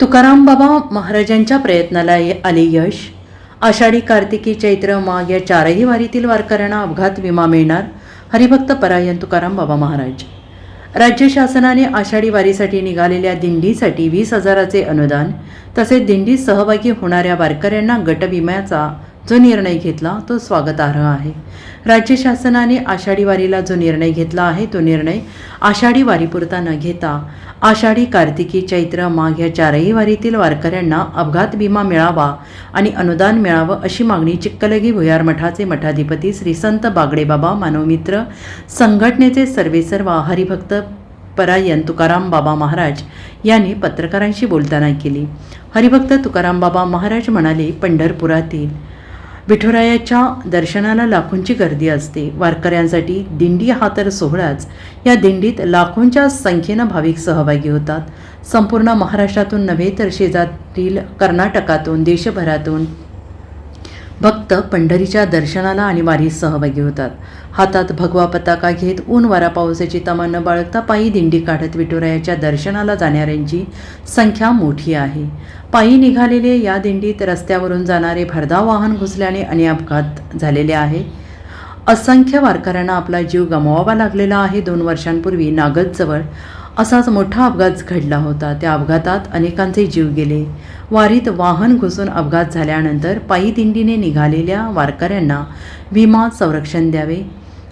तुकाराम बाबा महाराजांच्या प्रयत्नाला आले यश. आषाढी कार्तिकी चैत्र माघ या चारही वारीतील वारकऱ्यांना अपघात विमा मिळणार. हरिभक्त परायण तुकाराम बाबा महाराज. राज्य शासनाने आषाढी वारीसाठी निघालेल्या दिंडीसाठी वीस हजाराचे अनुदान तसेच दिंडीत सहभागी होणाऱ्या वारकऱ्यांना गटविम्याचा जो निर्णय घेतला तो स्वागतार्ह आहे. राज्य शासनाने आषाढी वारीला जो निर्णय घेतला आहे तो निर्णय आषाढी वारीपुरता न घेता आषाढी कार्तिकी चैत्र माघ या चारही वारीतील वारकऱ्यांना अपघात विमा मिळावा आणि अनुदान मिळावं अशी मागणी चिक्कलगी भुयार मठाचे मठाधिपती श्री संत बागडेबाबा मानवमित्र संघटनेचे सर्वेसर्वा हरिभक्त परायण तुकाराम बाबा महाराज यांनी पत्रकारांशी बोलताना केली. हरिभक्त तुकाराम बाबा महाराज म्हणाले पंढरपुरातील विठुरायाच्या दर्शनाला लाखोंची गर्दी असते. वारकऱ्यांसाठी दिंडी हा तर सोहळाच. या दिंडीत लाखोंच्या संख्येनं भाविक सहभागी होतात. संपूर्ण महाराष्ट्रातून नव्हे तर शेजारील कर्नाटकातून देशभरातून भक्त पंढरीच्या दर्शनाला आणि वारीत सहभागी होतात. हातात भगवा पताका घेत ऊन वारा पावसाची तमा न बाळगता पायी दिंडी काढत विठुरायाच्या दर्शनाला जाणाऱ्यांची संख्या मोठी आहे. पायी निघालेले या दिंडीत रस्त्यावरून जाणारे भरधाव वाहन घुसल्याने आणि अपघात झालेले आहे. असंख्य वारकऱ्यांना आपला जीव गमवावा लागलेला आहे. दोन वर्षांपूर्वी नागदजवळ असाच मोठा अपघात घडला होता. त्या अपघातात अनेकांचे जीव गेले. वारीत वाहन घुसून अपघात झाल्यानंतर पायी दिंडीने निघालेल्या वारकऱ्यांना विमा संरक्षण द्यावे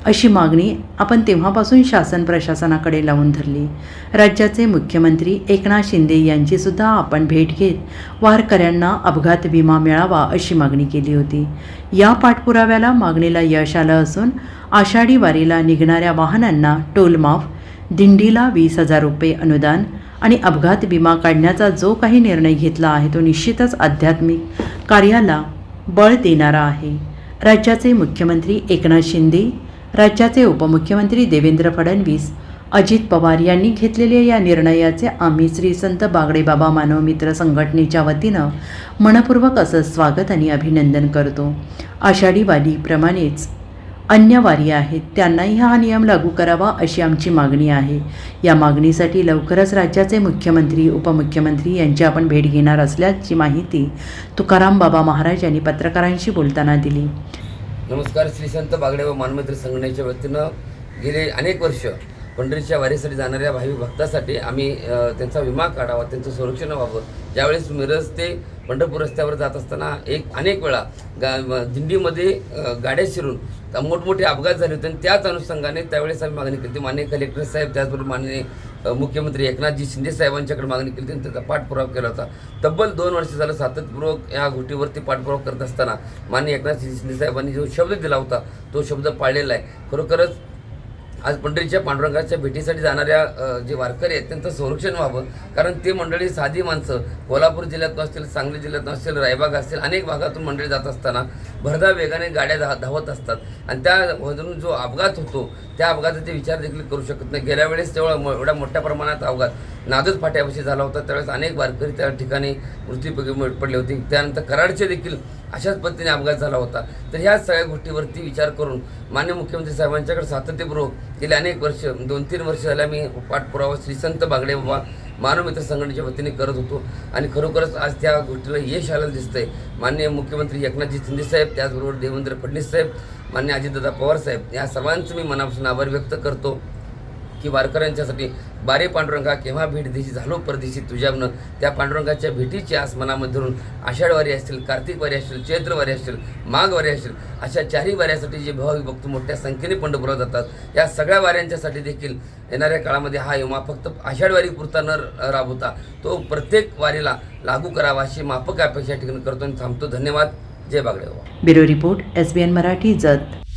अशी मागणी आपण तेव्हापासून शासन प्रशासनाकडे लावून धरली. राज्याचे मुख्यमंत्री एकनाथ शिंदे यांची सुद्धा आपण भेट घेत वारकऱ्यांना अपघात विमा मिळावा अशी मागणी केली होती. या पाठपुराव्याला मागणीला यश आलं असून आषाढी वारीला निघणाऱ्या वाहनांना टोलमाफ दिंडीला वीस हजार रुपये अनुदान आणि अपघात विमा काढण्याचा जो काही निर्णय घेतला आहे तो निश्चितच आध्यात्मिक कार्याला बळ देणारा आहे. राज्याचे मुख्यमंत्री एकनाथ शिंदे राज्याचे उपमुख्यमंत्री देवेंद्र फडणवीस अजित पवार यांनी घेतलेल्या या निर्णयाचे आम्ही श्री संत बागडेबाबा मानवमित्र संघटनेच्या वतीनं मनपूर्वक असं स्वागत आणि अभिनंदन करतो. आषाढी वारीप्रमाणेच अन्य आहेत. त्यांनाही हा नियम लागू करावा अशी आमची मागणी आहे. या मागणीसाठी लवकरच राज्याचे मुख्यमंत्री उपमुख्यमंत्री यांची आपण भेट घेणार असल्याची माहिती तुकाराम बाबा महाराज यांनी पत्रकारांशी बोलताना दिली. नमस्कार श्री संत बागडे व मानमित्र संघटनेच्या वतीनं गेले अनेक वर्ष पंढरीच्या वारीसाठी जाणाऱ्या भावी भक्तासाठी आम्ही त्यांचा विमा काढावा त्यांचं संरक्षण व्हावं. ज्यावेळेस मिरज ते पंढरपूर रस्त्यावर जात असताना एक अनेक वेळा गा दिंडीमध्ये गाड्या शिरून मोठमोठे अपघात झाले होते. आणि त्याच अनुषंगाने त्यावेळेस आम्ही मागणी केली होती. माननीय कलेक्टर साहेब त्याचबरोबर माननीय मुख्यमंत्री एकनाथजी शिंदे साहेबांच्याकडे मागणी केली होती. आणि त्याचा पाठपुरावा केला होता. तब्बल दोन वर्ष झालं सातत्यपूर्वक या गोष्टीवरती पाठपुरावा करत असताना माननीय एकनाथ शिंदे साहेबांनी जो शब्द दिला होता तो शब्द पाळलेला आहे. खरोखरच आज पंढरीच्या पांडुरंगाच्या भेटीसाठी जाणाऱ्या जे वारकरी आहेत त्यांचं संरक्षण व्हावं. कारण ते मंडळी साधी माणसं कोल्हापूर जिल्ह्यातून असतील सांगली जिल्ह्यातून असतील रायबाग असतील अनेक भागातून मंडळी जात असताना भरधा वेगाने गाड्या धा धावत असतात. आणि त्यामधून जो अपघात होतो त्या अपघाताचे विचार देखील करू शकत नाही. गेल्या वेळेस तेव्हा मो- एवढ्या मोठ्या प्रमाणात अपघात. नादच फाट्यापाशी झाला होता. त्यावेळेस अनेक वारकरी त्या ठिकाणी मृत्यूपैकी पडले होते. त्यानंतर कराडचे देखील अशाच पद्धतीने अपघात झाला होता. तर ह्या सगळ्या गोष्टीवरती विचार करून मान्य मुख्यमंत्री साहेबांच्याकडे सातत्यपूर्वक गेले अनेक वर्ष दोन तीन वर्ष झाल्या मी पाठपुरावा श्री संत बागडे बाबा मानवमित्र संघटनेच्या वतीने करत होतो. आणि खरोखरच आज त्या गोष्टीला यश आलेलं दिसतंय. माननीय मुख्यमंत्री एकनाथजी शिंदे साहेब त्याचबरोबर देवेंद्र फडणवीस साहेब मान्य अजितदादा पवार साहेब या सर्वांचं मी मनापासून आभार व्यक्त करतो. की वारकऱ्यांच्यासाठी बारे पांडुरंगा केव्हा भेट दिशी झालो परदेशी तुझ्यावनं त्या पांडुरंगाच्या भेटीची आस मनामध्ये धरून आषाढवारी असतील कार्तिक वारी असतील चैत्रवारी असतील माघवारी असतील अशा चारही वाऱ्यासाठी जे भावी भक्त मोठ्या संख्येने पंढरपुरात जातात या सगळ्या वाऱ्यांच्यासाठी देखील येणाऱ्या काळामध्ये हा विमा फक्त आषाढवारी पुरता न राबवता तो प्रत्येक वारीला लागू करावा अशी माफक अपेक्षा ठिकाणी करतो आणि थांबतो. धन्यवाद. जय Bagade Baba. Bureau report S B N Marathi Jath.